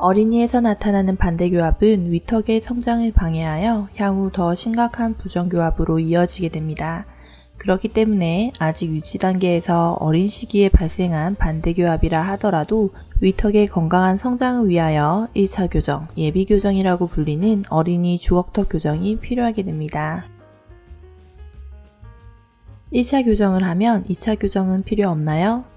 어린이에서 나타나는 반대교합은 위턱의 성장을 방해하여 향후 더 심각한 부정교합으로 이어지게 됩니다. 그렇기 때문에 아직 유치 단계에서 어린 시기에 발생한 반대교합이라 하더라도 위턱의 건강한 성장을 위하여 1차 교정, 예비 교정이라고 불리는 어린이 주걱턱 교정이 필요하게 됩니다. 1차 교정을 하면 2차 교정은 필요 없나요?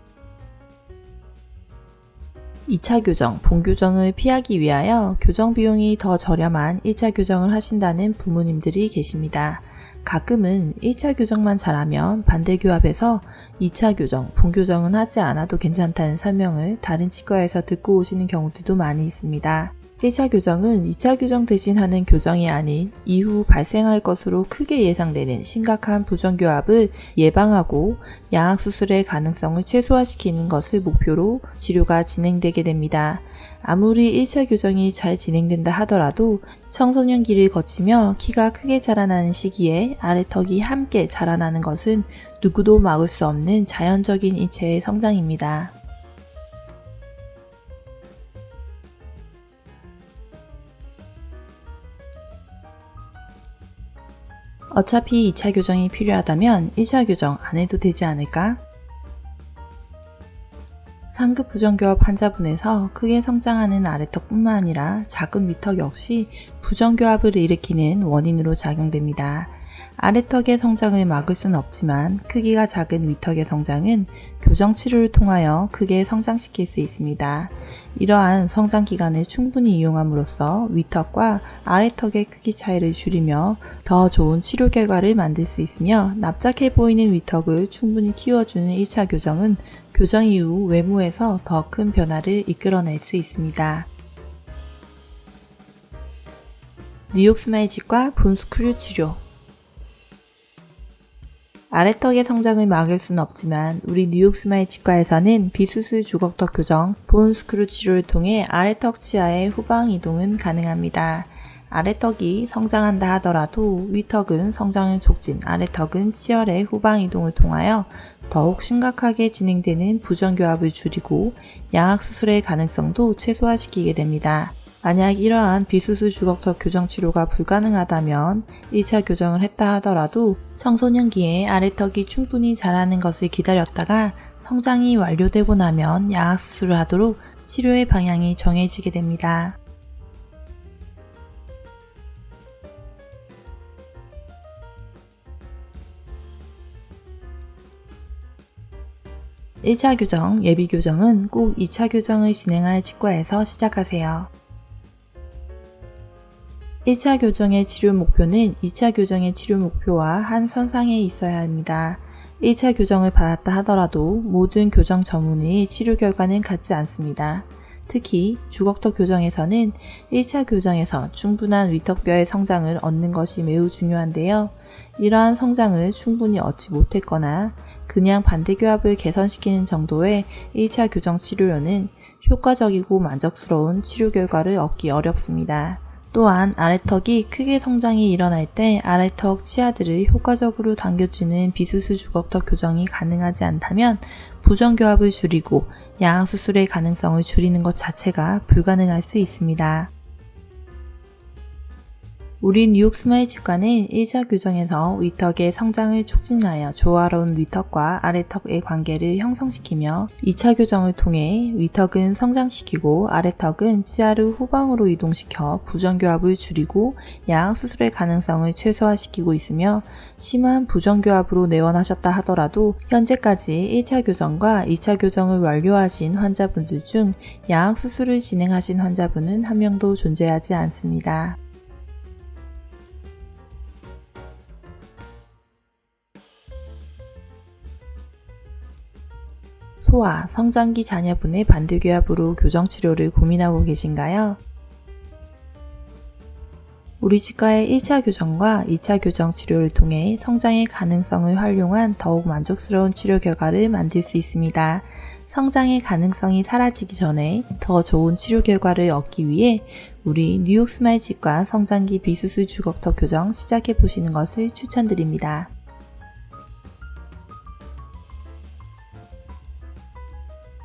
2차 교정, 본교정을 피하기 위하여 교정 비용이 더 저렴한 1차 교정을 하신다는 부모님들이 계십니다. 가끔은 1차 교정만 잘하면 반대교합에서 2차 교정, 본교정은 하지 않아도 괜찮다는 설명을 다른 치과에서 듣고 오시는 경우들도 많이 있습니다. 1차 교정은 2차 교정 대신 하는 교정이 아닌 이후 발생할 것으로 크게 예상되는 심각한 부정교합을 예방하고 양악 수술의 가능성을 최소화시키는 것을 목표로 치료가 진행되게 됩니다. 아무리 1차 교정이 잘 진행된다 하더라도 청소년기를 거치며 키가 크게 자라나는 시기에 아래턱이 함께 자라나는 것은 누구도 막을 수 없는 자연적인 인체의 성장입니다. 어차피 2차 교정이 필요하다면 1차 교정 안 해도 되지 않을까? 상급 부정교합 환자분에서 크게 성장하는 아래턱뿐만 아니라 작은 위턱 역시 부정교합을 일으키는 원인으로 작용됩니다. 아래턱의 성장을 막을 수는 없지만 크기가 작은 위턱의 성장은 교정 치료를 통하여 크게 성장시킬 수 있습니다. 이러한 성장 기간을 충분히 이용함으로써 위턱과 아래턱의 크기 차이를 줄이며 더 좋은 치료 결과를 만들 수 있으며 납작해 보이는 위턱을 충분히 키워주는 1차 교정은 교정 이후 외모에서 더 큰 변화를 이끌어낼 수 있습니다. 뉴욕 스마일 치과 본스크류 치료 아래턱의 성장을 막을 수는 없지만 우리 뉴욕 스마일 치과에서는 비수술 주걱턱 교정, 본 스크루 치료를 통해 아래턱 치아의 후방 이동은 가능합니다. 아래턱이 성장한다 하더라도 위턱은 성장을 촉진, 아래턱은 치열의 후방 이동을 통하여 더욱 심각하게 진행되는 부정교합을 줄이고 양악수술의 가능성도 최소화시키게 됩니다. 만약 이러한 비수술 주걱턱 교정 치료가 불가능하다면 1차 교정을 했다 하더라도 청소년기에 아래턱이 충분히 자라는 것을 기다렸다가 성장이 완료되고 나면 양악 수술을 하도록 치료의 방향이 정해지게 됩니다. (1차) 교정, 예비 교정은 꼭 2차 교정을 진행할 치과에서 시작하세요. 1차 교정의 치료 목표는 2차 교정의 치료 목표와 한 선상에 있어야 합니다. 1차 교정을 받았다 하더라도 모든 교정 전문의 치료 결과는 같지 않습니다. 특히 주걱턱 교정에서는 1차 교정에서 충분한 위턱뼈의 성장을 얻는 것이 매우 중요한데요. 이러한 성장을 충분히 얻지 못했거나 그냥 반대교합을 개선시키는 정도의 1차 교정 치료로는 효과적이고 만족스러운 치료 결과를 얻기 어렵습니다. 또한 아래턱이 크게 성장이 일어날 때 아래턱 치아들을 효과적으로 당겨주는 비수술 주걱턱 교정이 가능하지 않다면 부정교합을 줄이고 양악수술의 가능성을 줄이는 것 자체가 불가능할 수 있습니다. 우리 뉴욕 스마일 치과는 1차 교정에서 위턱의 성장을 촉진하여 조화로운 위턱과 아래턱의 관계를 형성시키며 2차 교정을 통해 위턱은 성장시키고 아래턱은 치아를 후방으로 이동시켜 부정교합을 줄이고 양악수술의 가능성을 최소화시키고 있으며 심한 부정교합으로 내원하셨다 하더라도 현재까지 1차 교정과 2차 교정을 완료하신 환자분들 중 양악 수술을 진행하신 환자분은 한 명도 존재하지 않습니다. 소아, 성장기 자녀분의 반대교합으로 교정치료를 고민하고 계신가요? 우리 치과의 1차 교정과 2차 교정 치료를 통해 성장의 가능성을 활용한 더욱 만족스러운 치료 결과를 만들 수 있습니다. 성장의 가능성이 사라지기 전에 더 좋은 치료 결과를 얻기 위해 우리 뉴욕 스마일 치과 성장기 비수술 주걱턱 교정 시작해 보시는 것을 추천드립니다.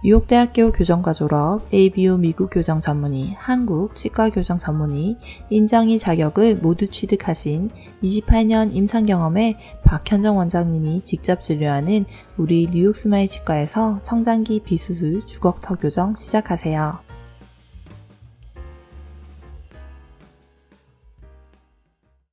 뉴욕대학교 교정과 졸업, ABO 미국 교정 전문의, 한국 치과 교정 전문의, 인정이 자격을 모두 취득하신 28년 임상 경험의 박현정 원장님이 직접 진료하는 우리 뉴욕 스마일 치과에서 성장기 비수술 주걱턱 교정 시작하세요.